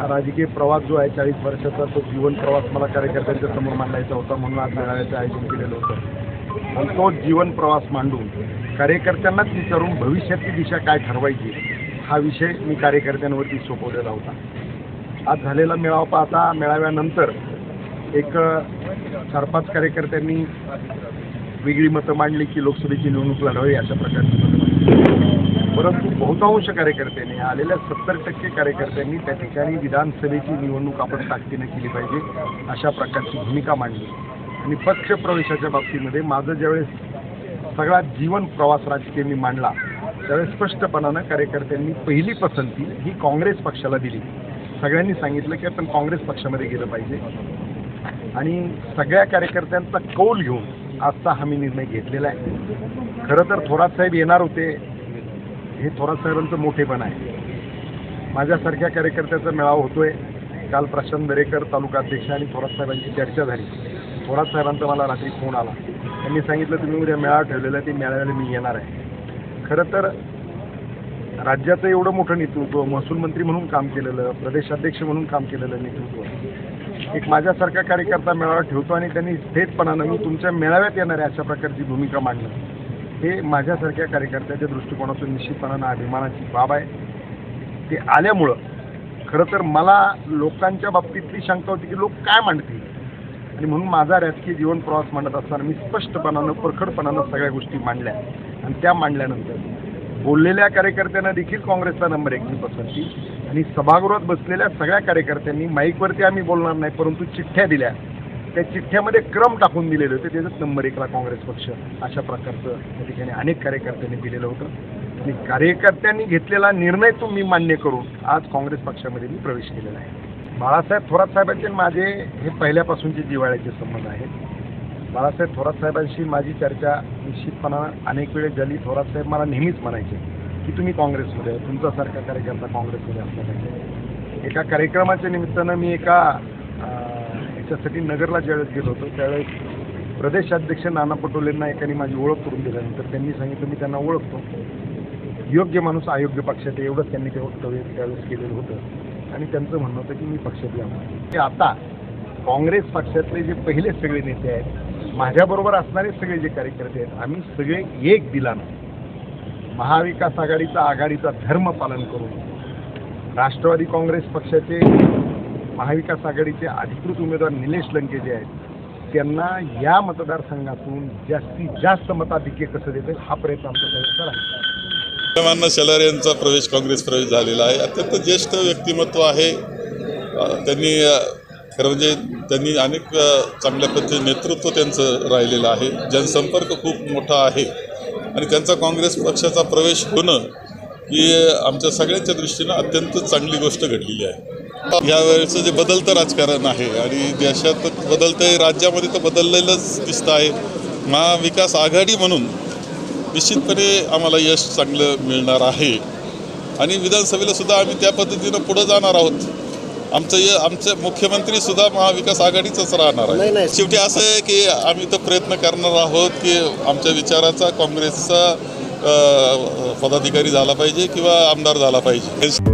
राजकीय प्रवास जो आहे चाळीस वर्षाचा तो जीवन प्रवास मला कार्यकर्त्यांच्या समोर मांडायचा होता म्हणून आज मेळाव्याचं आयोजन केलेलं होतं. आणि तो जीवन प्रवास मांडून कार्यकर्त्यांनाच विचारून भविष्याची दिशा काय ठरवायची हा विषय मी कार्यकर्त्यांवरती सोपवलेला होता. आज झालेला मेळावा पाहता मेळाव्यानंतर एक चार पाच कार्यकर्त्यांनी वेगळी मतं मांडली की लोकसभेची निवडणूक लढावी अशा प्रकारची मतं मांडली. परंतु बहुतांश कार्यकर्त्यांनी आलेल्या सत्तर टक्के कार्यकर्त्यांनी त्या ठिकाणी विधानसभेची निवडणूक आपण ताकदीनं केली पाहिजे अशा प्रकारची भूमिका मांडली. आणि पक्ष प्रवेशाच्या बाबतीमध्ये माझं ज्यावेळेस सगळा जीवन प्रवास राजकीय मी मांडला त्यावेळेस स्पष्टपणानं कार्यकर्त्यांनी पहिली पसंती ही काँग्रेस पक्षाला दिली. सगळ्यांनी सांगितलं की आपण काँग्रेस पक्षामध्ये गेलं पाहिजे. आणि सगळ्या कार्यकर्त्यांचा कौल घेऊन आजचा हा मी निर्णय घेतलेला आहे. खरं तर थोरात साहेब येणार होते हे थोरात साहेबांचं मोठेपण आहे. माझ्यासारख्या कार्यकर्त्याचा मेळावा होतोय. काल प्रशांत दरेकर तालुका अध्यक्ष आणि थोरात साहेबांची चर्चा झाली. थोरात साहेबांचा मला रात्री फोन आला. त्यांनी सांगितलं तुम्ही उद्या मेळावा ठेवलेला आहे ते मेळाव्याला मी येणार आहे. खरं तर राज्याचं एवढं मोठं नेतृत्व महसूल मंत्री म्हणून काम केलेलं प्रदेशाध्यक्ष म्हणून काम केलेलं नेतृत्व एक माझ्यासारखा कार्यकर्ता मेळावा ठेवतो आणि त्यांनी थेटपणानं मी तुमच्या मेळाव्यात येणार आहे अशा प्रकारची भूमिका मांडली. हे माझ्यासारख्या कार्यकर्त्याच्या दृष्टिकोनातून निश्चितपणानं अभिमानाची बाब आहे. ते आल्यामुळं खरं तर मला लोकांच्या बाबतीतली शंका होती की लोक काय मांडतील आणि म्हणून माझा राजकीय जीवन प्रवास मांडत असताना मी स्पष्टपणानं परखडपणानं सगळ्या गोष्टी मांडल्या. आणि त्या मांडल्यानंतर बोललेल्या कार्यकर्त्यांना देखील काँग्रेसचा नंबर एकची पसंती आणि सभागृहात बसलेल्या सगळ्या कार्यकर्त्यांनी माईकवरती आम्ही बोलणार नाही परंतु चिठ्ठ्या दिल्या. त्या चिठ्ठ्यामध्ये क्रम टाकून दिलेले होते. त्याच्यात नंबर एकला काँग्रेस पक्ष अशा प्रकारचं त्या ठिकाणी अनेक कार्यकर्त्यांनी दिलेलं होतं. आणि कार्यकर्त्यांनी घेतलेला निर्णय तो मी मान्य करून आज काँग्रेस पक्षामध्ये मी प्रवेश केलेला आहे. बाळासाहेब थोरात साहेबांचे माझे हे पहिल्यापासूनचे जिवाळ्याचे संबंध आहेत. बाळासाहेब थोरात साहेबांशी माझी चर्चा निश्चितपणानं अनेक वेळेस झाली. थोरात साहेब मला नेहमीच म्हणायचे की तुम्ही काँग्रेसमध्ये तुमच्यासारखा कार्यकर्ता काँग्रेसमध्ये असला पाहिजे. एका कार्यक्रमाच्या निमित्तानं मी एका याच्यासाठी नगरला ज्यावेळेस गेलो होतो त्यावेळेस प्रदेशाध्यक्ष नाना पटोलेंना एकाने माझी ओळख करून दिल्यानंतर त्यांनी सांगितलं मी त्यांना ओळखतो. योग्य माणूस अयोग्य पक्षात आहे एवढंच त्यांनी ते वक्तव्य त्यावेळेस केलेलं होतं. आणि त्यांचं म्हणणं होतं की मी पक्षात यावं ते आता काँग्रेस पक्षातले जे पहिले सगळे नेते आहेत माझ्याबरोबर असणारे सगळे जे कार्यकर्ते आहेत आम्ही सगळे एक दिलानं. महाविकास आघाडीचा आघाडीचा धर्म पालन करून राष्ट्रवादी काँग्रेस पक्षाचे महाविकास आघाडीचे अधिकृत उमेदवार निलेश लंके जे आहेत त्यांना या मतदारसंघातून जास्तीत जास्त मताधिक्य कसं देते हा प्रयत्न आमचा करायचा आहे मान्य शेलार यांचा प्रवेश काँग्रेस प्रवेश झालेला आहे. अत्यंत ज्येष्ठ व्यक्तिमत्व आहे. त्यांनी खरं म्हणजे त्यांनी अनेक चांगल्या पद्धतीचे नेतृत्व त्यांचं राहिलेलं आहे. जनसंपर्क खूप मोठा आहे. आणि त्यांचा काँग्रेस पक्षाचा प्रवेश होणं ही आमच्या सगळ्यांच्या दृष्टीनं अत्यंत चांगली गोष्ट घडलेली आहे. यावेळेचं जे बदलतं राजकारण आहे आणि देशात बदलतं आहे राज्यामध्ये तर बदललेलंच दिसतं आहे. महाविकास आघाडी म्हणून निश्चितपणे आम्हाला यश चांगलं मिळणार आहे. आणि विधानसभेला सुद्धा आम्ही त्या पद्धतीनं पुढं जाणार आहोत. आमचं य आमचे मुख्यमंत्री सुद्धा महाविकास आघाडीचाच राहणार आहे शेवटी असं आहे की आम्ही तर प्रयत्न करणार आहोत की आमच्या विचाराचा काँग्रेसचा पदाधिकारी झाला पाहिजे किंवा आमदार झाला पाहिजे.